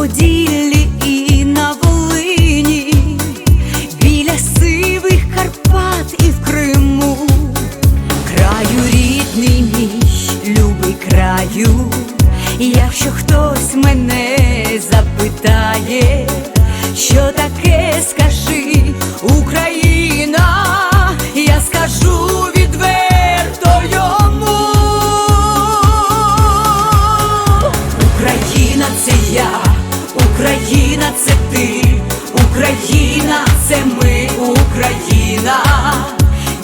події.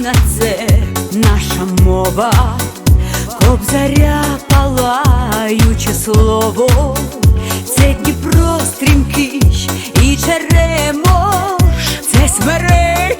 Україна це наша мова, кобзаря палаюче слово, це Дніпро стрімкий і черемош, це смереки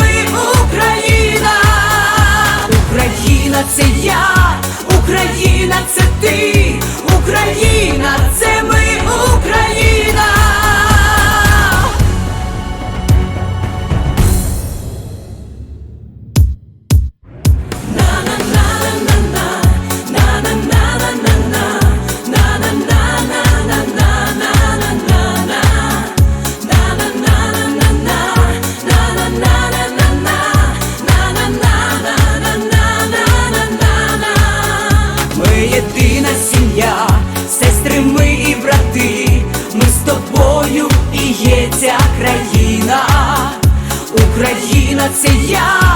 Україна